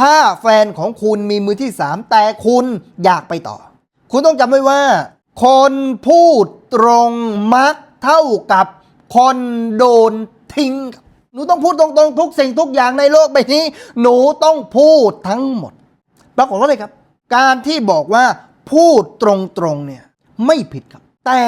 ถ้าแฟนของคุณมีมือที่สามแต่คุณอยากไปต่อ คุณต้องจำไว้ว่า คนพูดตรงมักเท่ากับคนโดนทิ้ง หนูต้องพูดตรงๆ ทุกสิ่งทุกอย่างในโลกใบนี้ หนูต้องพูดทั้งหมด ปรากฏว่าอะไรครับ การที่บอกว่าพูดตรงๆเนี่ยไม่ผิดครับ แต่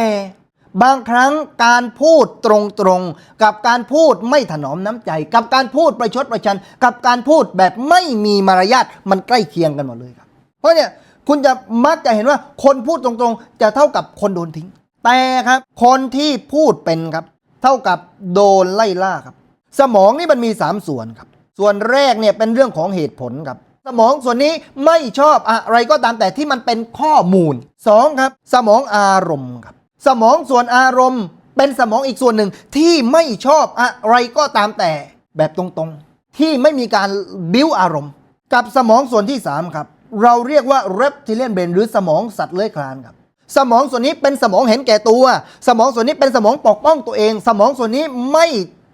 บางครั้งการพูดตรงๆ กับการพูดไม่ถนอมน้ำใจ กับการพูดประชดประชัน กับการพูดแบบไม่มีมารยาทมันใกล้เคียงกันหมดเลยครับ เพราะเนี่ยคุณจะมักจะเห็นว่าคนพูดตรงๆ จะเท่ากับคนโดนทิ้ง แต่ครับ คนที่พูดเป็นครับ เท่ากับโดนไล่ล่าครับ สมองนี่มันมี 3 ส่วนครับ ส่วนแรกเนี่ยเป็นเรื่องของเหตุผลครับสมองส่วนนี้ไม่ชอบอะไรก็ตามแต่ที่มันเป็นข้อมูล 2 ครับ สมองอารมณ์ครับ สมองส่วนอารมณ์ เป็นสมองอีกส่วนหนึ่งที่ไม่ชอบอะไรก็ตามแต่แบบตรงๆ ที่ไม่มีการบิ้วอารมณ์ กับสมองส่วนที่ 3 ครับ เราเรียกว่า reptilian brain หรือสมองสัตว์เลื้อยคลานครับสมองส่วนนี้เป็นสมองเห็นแก่ตัว สมองส่วนนี้เป็นสมองปกป้องตัวเอง สมองส่วนนี้ไม่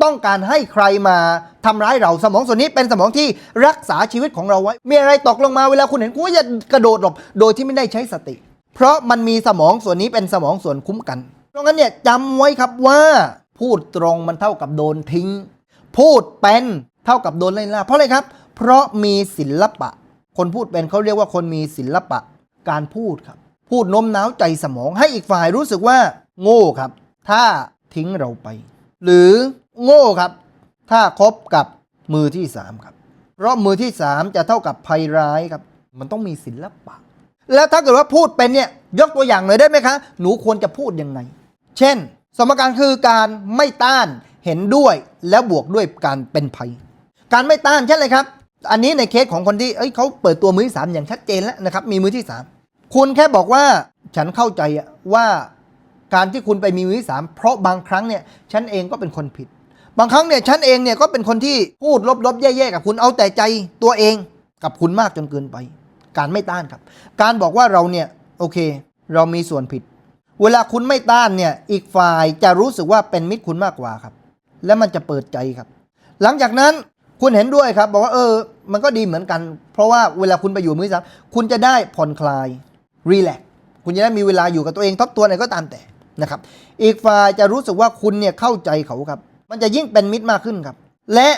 ต้องการให้ใครมาทำร้ายเรา สมองส่วนนี้เป็นสมองที่รักษาชีวิตของเราไว้ มีอะไรตกลงมาเวลาคุณเห็นคุณก็จะกระโดดหลบโดยที่ไม่ได้ใช้สติ เพราะมันมีสมองส่วนนี้เป็นสมองส่วนคุ้มกัน เพราะงั้นเนี่ยจำไว้ครับว่า พูดตรงมันเท่ากับโดนทิ้ง พูดเป็นเท่ากับโดนไล่ล่าเพราะอะไรครับ เพราะมีศิลปะ คนพูดเป็นเขาเรียกว่าคนมีศิลปะ การพูดครับ พูดโน้มน้าวใจสมองให้อีกฝ่ายรู้สึกว่า โง่ครับ ถ้าทิ้งเราไป หรือโง่ครับ ถ้าคบกับมือที่สามครับเพราะมือที่สามจะเท่ากับภัยร้ายครับ มันต้องมีศิลปะ แล้วถ้าเกิดว่าพูดเป็นเนี่ยยกตัวอย่างหน่อยได้ไหมคะ หนูควรจะพูดยังไง เช่น สมการคือการไม่ต้านเห็นด้วยแล้วบวกด้วยการเป็นภัย การไม่ต้านเช่นไรครับ อันนี้ในเคสของคนที่เอ้ยเขาเปิดตัวมือที่สามอย่างชัดเจนแล้วนะครับมีมือที่สามคุณแค่บอกว่าฉันเข้าใจว่าการที่คุณไปมีมือที่สามเพราะบางครั้งเนี่ยฉันเองก็เป็นคนผิด บางครั้งเนี่ยฉันเองเนี่ยก็เป็นคนที่พูดลบๆแย่ๆกับคุณเอาแต่ใจตัวเองกับคุณมากจนเกินไป การไม่ต้านครับ การบอกว่าเราเนี่ยโอเค เรามีส่วนผิด เวลาคุณไม่ต้านเนี่ยอีกฝ่ายจะรู้สึกว่าเป็นมิตรคุณมากกว่าครับ และมันจะเปิดใจครับ หลังจากนั้นคุณเห็นด้วยครับ บอกว่าเออ มันก็ดีเหมือนกัน เพราะว่าเวลาคุณไปอยู่มือสามคุณจะได้ผ่อนคลายรีแลกคุณจะได้มีเวลาอยู่กับตัวเองทบทวนอะไรก็ตามแต่นะครับ อีกฝ่ายจะรู้สึกว่าคุณเนี่ยเข้าใจเขาครับ มันจะยิ่งเป็นมิตรมากขึ้นครับ และ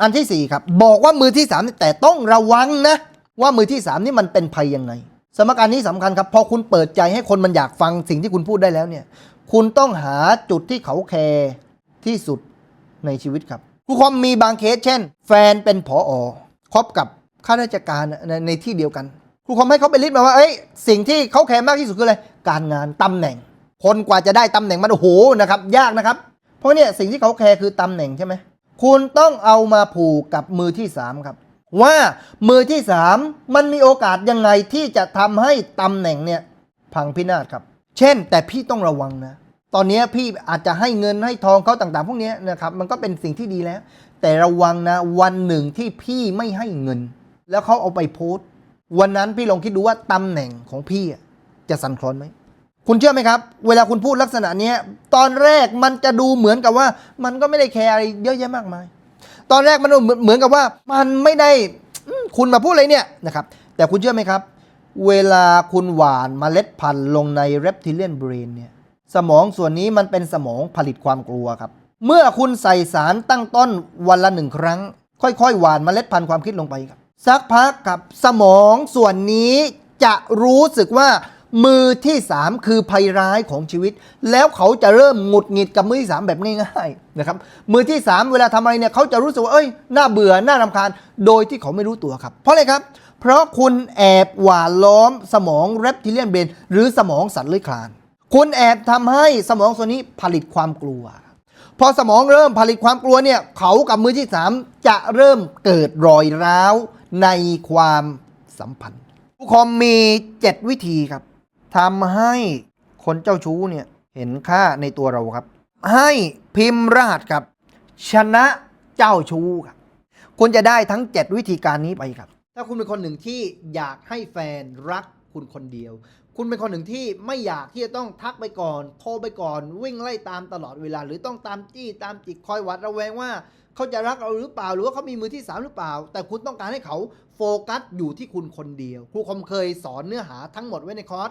อันที่สี่ครับ บอกว่ามือที่สามนี่แต่ต้องระวังนะ ว่ามือที่สามนี่มันเป็นภัยยังไง สมการนี้สำคัญครับ พอคุณเปิดใจให้คนมันอยากฟังสิ่งที่คุณพูดได้แล้วเนี่ย คุณต้องหาจุดที่เขาแคร์ที่สุดในชีวิตครับครูคอมมีบางเคสเช่น แฟนเป็นผออคบกับข้าราชการในในที่เดียวกันครูคอมให้เขาไปลิสต์มาว่าเอ้ยสิ่งที่เขาแคร์มากที่สุดคืออะไรการงานตำแหน่ง คนกว่าจะได้ตำแหน่งมันโอ้โหนะครับ ยากนะครับ เพราะเนี่ยสิ่งที่เขาแคร์คือตำแหน่งใช่ไหมคุณต้องเอามาผูกกับมือที่สามครับ ว่ามือที่สามมันมีโอกาสยังไงที่จะทำให้ตำแหน่งเนี่ยพังพินาศครับ เช่น แต่พี่ต้องระวังนะ ตอนนี้พี่อาจจะให้เงินให้ทองเขาต่างๆ พวกนี้นะครับ มันก็เป็นสิ่งที่ดีแล้ว แต่ระวังนะวันหนึ่งที่พี่ไม่ให้เงิน แล้วเขาเอาไปโพสต์วันนั้นพี่ลองคิดดูว่าตำแหน่งของพี่จะสั่นคลอนไหมคุณเชื่อไหมครับ เวลาคุณพูดลักษณะนี้ตอนแรกมันจะดูเหมือนกับว่า มันก็ไม่ได้แคร์อะไรเยอะแยะมากมาย ตอนแรกมันเหมือนเหมือนกับว่ามันไม่ได้คุณมาพูดอะไรเนี่ยนะครับแต่คุณเชื่อไหมครับ เวลาคุณหวานเมล็ดพันธุ์ลงใน reptilian brain เนี่ยสมองส่วนนี้มันเป็นสมองผลิตความกลัวครับ เมื่อคุณใส่สารตั้งต้นวันละหนึ่งครั้ง ค่อยๆ หวานเมล็ดพันธุ์ความคิดลงไปครับ สักพักครับสมองส่วนนี้จะรู้สึกว่า มือที่3คือภัยร้ายของชีวิต แล้วเขาจะเริ่มหงุดหงิดกับมือที่3แบบง่ายๆนะครับ มือที่3เวลาทำอะไรเนี่ยเขาจะรู้สึกว่าเอ้ยน่าเบื่อน่ารำคาญ โดยที่เขาไม่รู้ตัวครับ เพราะอะไรครับ เพราะคุณแอบหว่านล้อมสมองเรปทิเลียนเบนหรือสมองสัตว์เลื้อยคลาน คุณแอบทำให้สมองส่วนนี้ผลิตความกลัว พอสมองเริ่มผลิตความกลัวเนี่ยเขากับมือที่3จะเริ่มเกิดรอยร้าวในความสัมพันธ์ผู้คอมมี 7 วิธีครับ ทำให้คนเจ้าชู้เนี่ยเห็นค่าในตัวเราครับ ให้พิมพ์รหัสครับ ชนะเจ้าชู้ครับคุณจะได้ทั้ง 7 วิธีการนี้ไปครับ ถ้าคุณเป็นคนหนึ่งที่อยากให้แฟนรักคุณคนเดียว คุณเป็นคนหนึ่งที่ไม่อยากที่จะต้องทักไปก่อน โทรไปก่อน วิ่งไล่ตามตลอดเวลา หรือต้องตามจี้ตามจิกคอยหวัดระแวงว่า เขาจะรักเราหรือเปล่า หรือว่าเขามีมือที่สามหรือเปล่า แต่คุณต้องการให้เขาโฟกัสอยู่ที่คุณคนเดียว ครูคมเคยสอนเนื้อหาทั้งหมดไว้ในคอร์ส